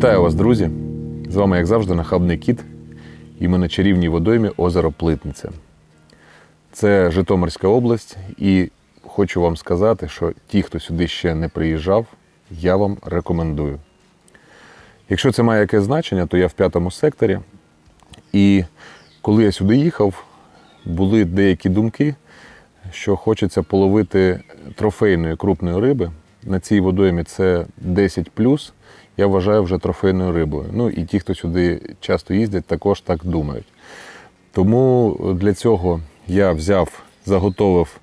Вітаю вас, друзі! З вами, як завжди, нахабний кіт і ми на чарівній водоймі озеро Плитниця. Це Житомирська область, і хочу вам сказати, що ті, хто сюди ще не приїжджав, я вам рекомендую. Якщо це має якесь значення, то я в п'ятому секторі. І коли я сюди їхав, були деякі думки, що хочеться половити трофейної крупної риби. На цій водоймі це 10 я вважаю вже трофейною рибою. Ну і ті, хто сюди часто їздять, також так думають. Тому для цього я взяв, заготовив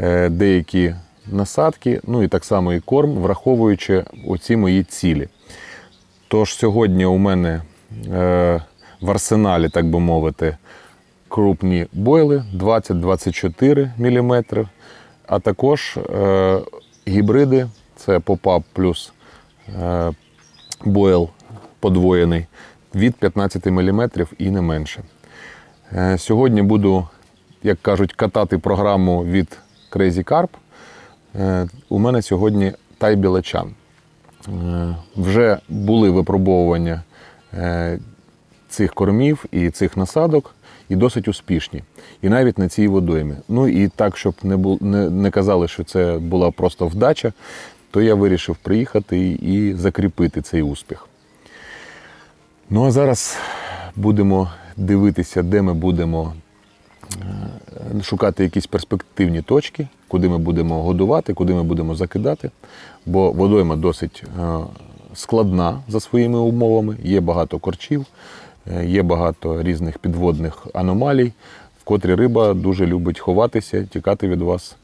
е, деякі насадки, ну і так само і корм, враховуючи оці мої цілі. Тож сьогодні у мене е, в арсеналі, так би мовити, крупні бойли 20-24 мм, а також е, гібриди це попап плюс бойл подвоєний від 15 мм і не менше. Е, Сьогодні буду, як кажуть, катати програму від Crazy Carp. Е, У мене сьогодні тай білачан. Е, Вже були випробовування цих кормів і цих насадок, і досить успішні. І навіть на цій водоймі. Ну і так, щоб не, не казали, що це була просто вдача, то я вирішив приїхати і закріпити цей успіх. Ну а зараз будемо дивитися, де ми будемо е, шукати якісь перспективні точки, куди ми будемо годувати, куди ми будемо закидати. Бо водойма досить е, складна за своїми умовами, є багато корчів, е, є багато різних підводних аномалій, в котрі риба дуже любить ховатися, тікати від вас.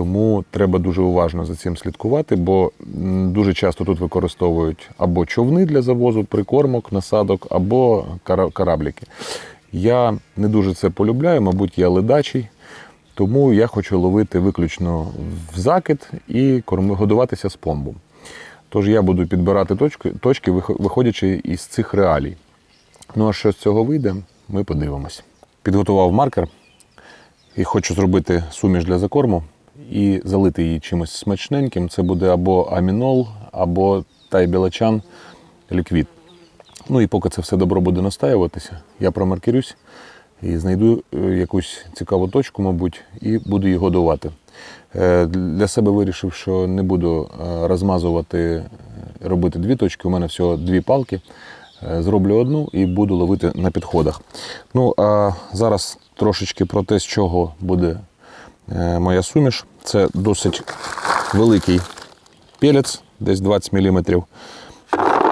Тому треба дуже уважно за цим слідкувати, бо дуже часто тут використовують або човни для завозу, прикормок, насадок, або корабліки. Я не дуже це полюбляю, мабуть, я ледачий, тому я хочу ловити виключно в закид і годуватися з помбом. Тож я буду підбирати точки, точки виходячи із цих реалій. Ну а що з цього вийде, ми подивимось. Підготував маркер і хочу зробити суміш для закорму і залити її чимось смачненьким. Це буде або амінол, або тайбілачан ліквід. Ну і поки це все добро буде настаюватися, я промаркерюсь і знайду е, якусь цікаву точку, мабуть, і буду її годувати. Е, Для себе вирішив, що не буду е, розмазувати, робити дві точки. У мене всього дві палки. Зроблю одну і буду ловити на підходах. Ну а зараз трошечки про те, з чого буде моя суміш. Це досить великий пелець, десь 20 мм.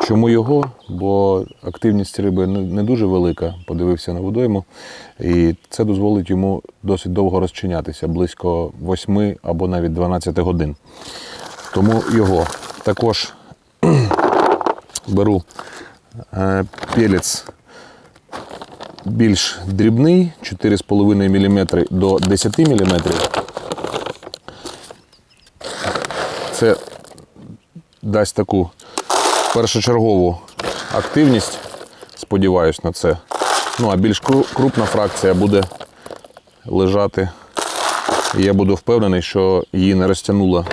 Чому його? Бо активність риби не не дуже велика, подивився на водойму, і це дозволить йому досить довго розчинятися, близько 8 або навіть 12 годин. Тому його також беру е, пелець більш дрібний, 4,5 мм до 10 мм. Це дасть таку першочергову активність. Сподіваюсь на це. Ну а більш крупна фракція буде лежати. І я буду впевнений, що її не розтягнула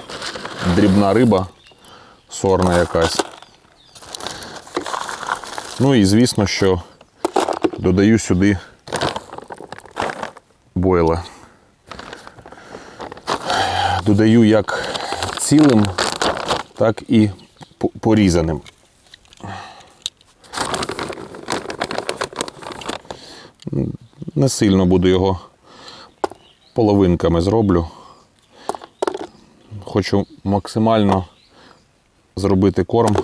дрібна риба, сорна якась. Ну і звісно, що додаю сюди бойла. Додаю як цілим, так і порізаним. Не сильно буду його половинками зроблю. Хочу максимально зробити корм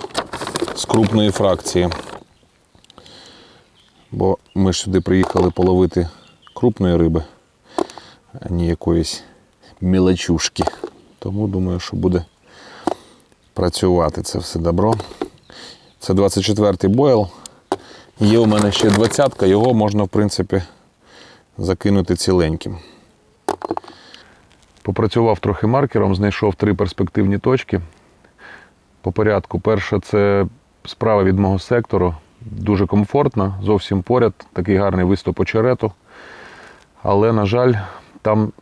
з крупної фракції. Бо ми ж сюди приїхали половити крупної риби, а не якоїсь мілочушки. Тому думаю, що буде працювати це все добро. Це 24-й бойл. Є у мене ще 20-ка, його можна, в принципі, закинути ціленьким. Попрацював трохи маркером, знайшов три перспективні точки. По порядку. Перша це справа від мого сектору. Дуже комфортно, зовсім поряд, такий гарний виступ очерету. Але, на жаль, там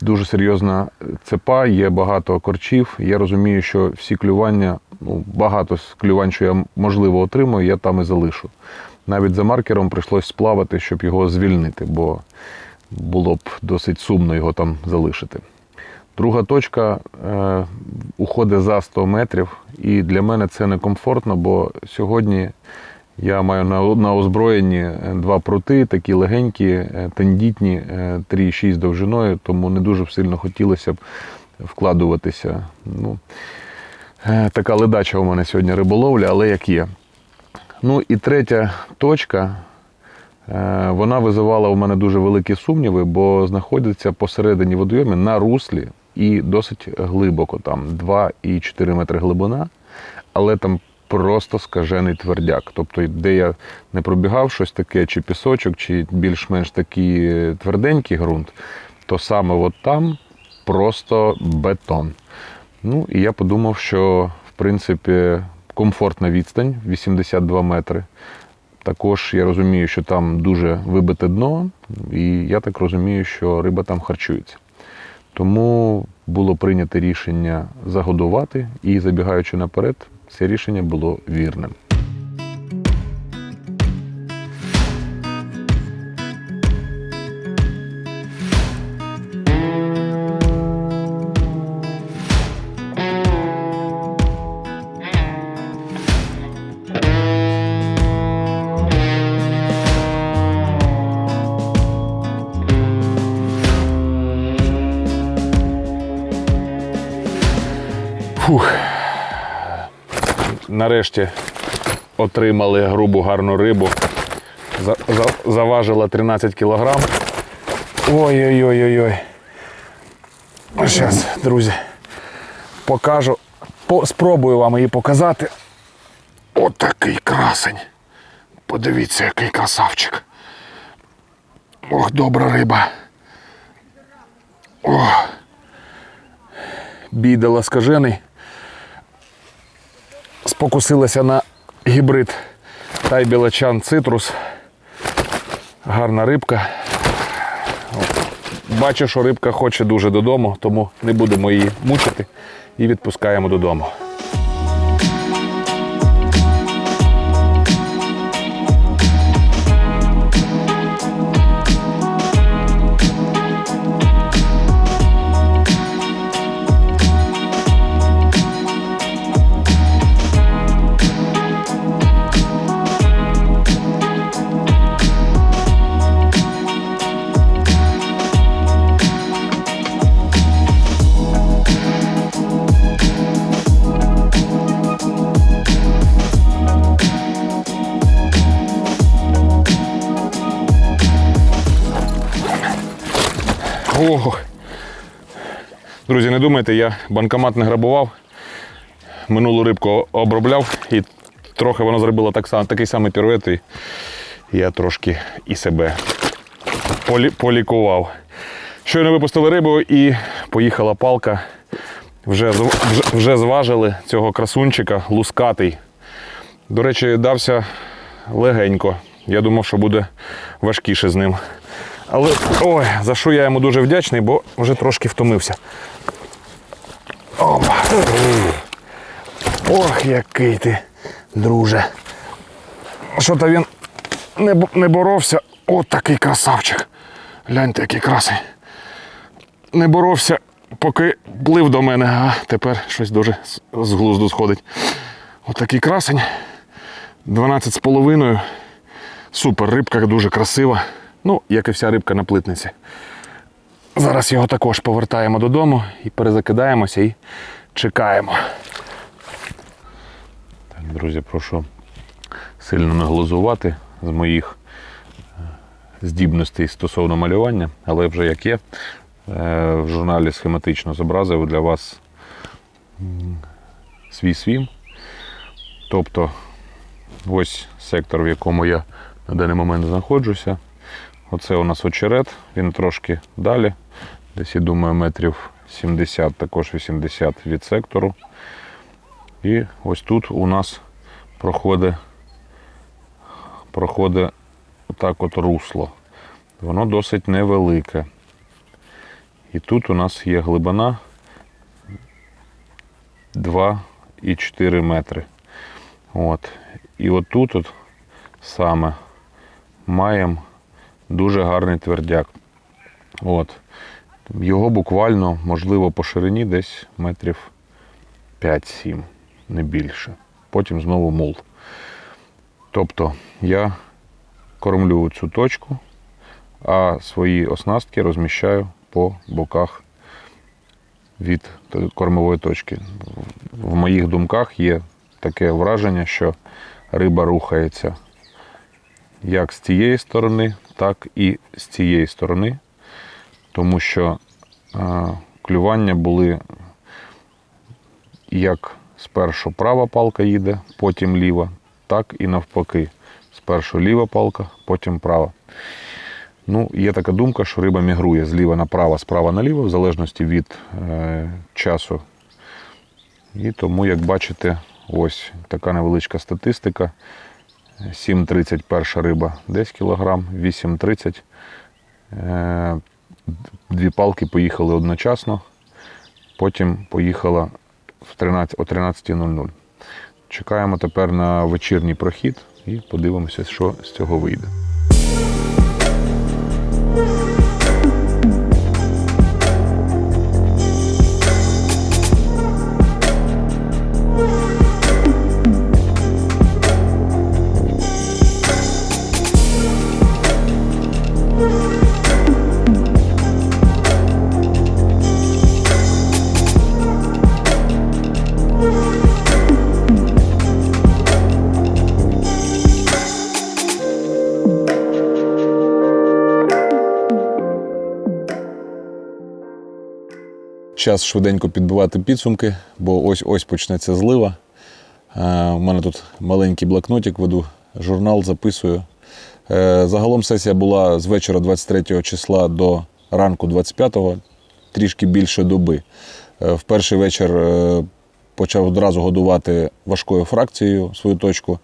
дуже серйозна цепа, є багато корчів. Я розумію, що всі клювання ну, багато клювань, що я можливо отримую, я там і залишу. Навіть за маркером прийшлось сплавати, щоб його звільнити, бо було б досить сумно його там залишити. Друга точка е, уходить за 100 метрів, і для мене це некомфортно, бо сьогодні я маю на, озброєнні е, два прути, такі легенькі, е, тендітні, е, 3,6 довжиною, тому не дуже сильно хотілося б вкладуватися. Ну, е, така ледача у мене сьогодні риболовля, але як є. Ну і третя точка, е, вона визивала у мене дуже великі сумніви, бо знаходиться посередині водойми на руслі і досить глибоко, там 2,4 метри глибина, але там просто скажений твердяк. Тобто, де я не пробігав щось таке, чи пісочок, чи більш-менш такий е, тверденький ґрунт, то саме от там просто бетон. Ну і я подумав, що в принципі комфортна відстань 82 метри. Також я розумію, що там дуже вибите дно, і я так розумію, що риба там харчується. Тому було прийнято рішення загодувати, і забігаючи наперед, це рішення було вірним. Нарешті отримали грубу гарну рибу. За, за, заважила 13 кілограм. Ой-ой-ой-ой-ой. Зараз, друзі, покажу. Спробую вам її показати. Отакий красень. Подивіться, який красавчик. Ох, добра риба. О. Бідала скажений спокусилася на гібрид тайбілачан цитрус. Гарна рибка. Бачу, що рибка хоче дуже додому, тому не будемо її мучити і відпускаємо додому. Не думайте, я банкомат не грабував. Минулу рибку обробляв і трохи воно зробило так само, такий самий пірует, і я трошки і себе полі, полікував. Щойно випустили рибу і поїхала палка. Вже, вже, вже зважили цього красунчика, лускатий. До речі, дався легенько. Я думав, що буде важкіше з ним. Але ой, за що я йому дуже вдячний, бо вже трошки втомився. Опа. Ох, який ти, друже. Що то він не, не боровся. От такий красавчик. Гляньте, який красий. Не боровся, поки плив до мене, а тепер щось дуже з- глузду сходить. От такий красень. 12 з половиною. Супер, рибка дуже красива. Ну, як і вся рибка на плитниці. Зараз його також повертаємо додому і перезакидаємося і чекаємо. Так, друзі, прошу сильно не глузувати з моїх е, здібностей стосовно малювання, але вже як є. Е, В журналі схематично зобразив для вас свій свім. Тобто ось сектор, в якому я на даний момент знаходжуся. Оце у нас очерет, він трошки далі, десь, я думаю, метрів 70, також 80 від сектору. І ось тут у нас проходить, проходить отак от русло. Воно досить невелике. І тут у нас є глибина 2,4 метри. От. І от тут от саме маємо дуже гарний твердяк. От. Його буквально, можливо, по ширині десь метрів 5-7, не більше. Потім знову мул. Тобто я кормлю цю точку, а свої оснастки розміщаю по боках від кормової точки. В моїх думках є таке враження, що риба рухається як з тієї сторони, так і з цієї сторони, тому що е, клювання були як спершу права палка їде, потім ліва, так і навпаки. Спершу ліва палка, потім права. Ну, є така думка, що риба мігрує зліва направо, справа наліво, в залежності від е, часу. І тому, як бачите, ось така невеличка статистика. 7,30 перша риба 10 кг, 8,30. Е, Дві палки поїхали одночасно, потім поїхала в 13, о 13.00. Чекаємо тепер на вечірній прохід і подивимося, що з цього вийде. Час швиденько підбивати підсумки, бо ось ось почнеться злива. Е, У мене тут маленький блокнотик, веду журнал, записую. Е, Загалом сесія була з вечора 23 числа до ранку 25-го, трішки більше доби. Е, В перший вечір почав одразу годувати важкою фракцією свою точку.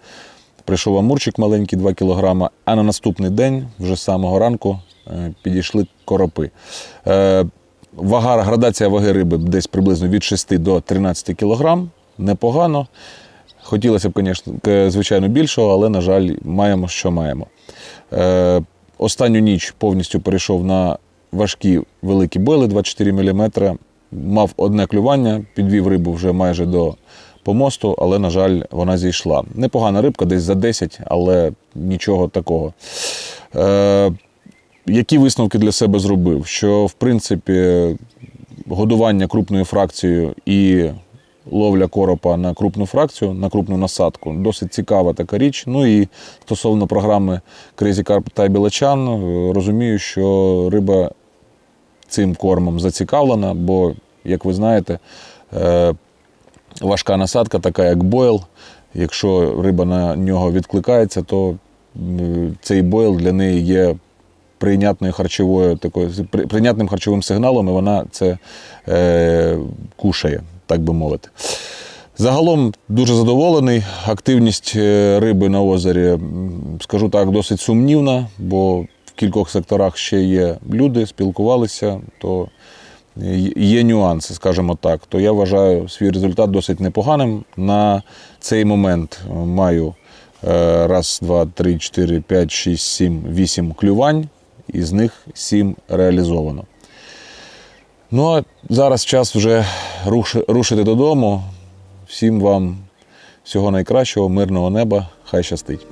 Прийшов амурчик маленький 2 кг, а на наступний день, вже з самого ранку, підійшли коропи. Вага, градація ваги риби десь приблизно від 6 до 13 кг. Непогано. Хотілося б, звісно, звичайно, більшого, але, на жаль, маємо, що маємо. Е, останню ніч повністю перейшов на важкі великі бойли 24 мм. Мав одне клювання, підвів рибу вже майже до помосту, але, на жаль, вона зійшла. Непогана рибка, десь за 10, але нічого такого. Е, які висновки для себе зробив? Що, в принципі, годування крупною фракцією і ловля коропа на крупну фракцію, на крупну насадку досить цікава така річ. Ну і стосовно програми Crazy Carp та Білачан, е, розумію, що риба цим кормом зацікавлена, бо, як ви знаєте, е, важка насадка, така як бойл. Якщо риба на нього відкликається, то цей бойл для неї є прийнятною харчовою такою прийнятним харчовим сигналом, і вона це е, кушає, так би мовити. Загалом дуже задоволений. Активність е, риби на озері, скажу так, досить сумнівна, бо в кількох секторах ще є люди, спілкувалися, то є- нюанси, скажімо так. То я вважаю свій результат досить непоганим. На цей момент маю е, раз, два, три, чотири, п'ять, шість, сім, вісім клювань, із них сім реалізовано. Ну а зараз час вже рушити додому. Всім вам всього найкращого, мирного неба, хай щастить.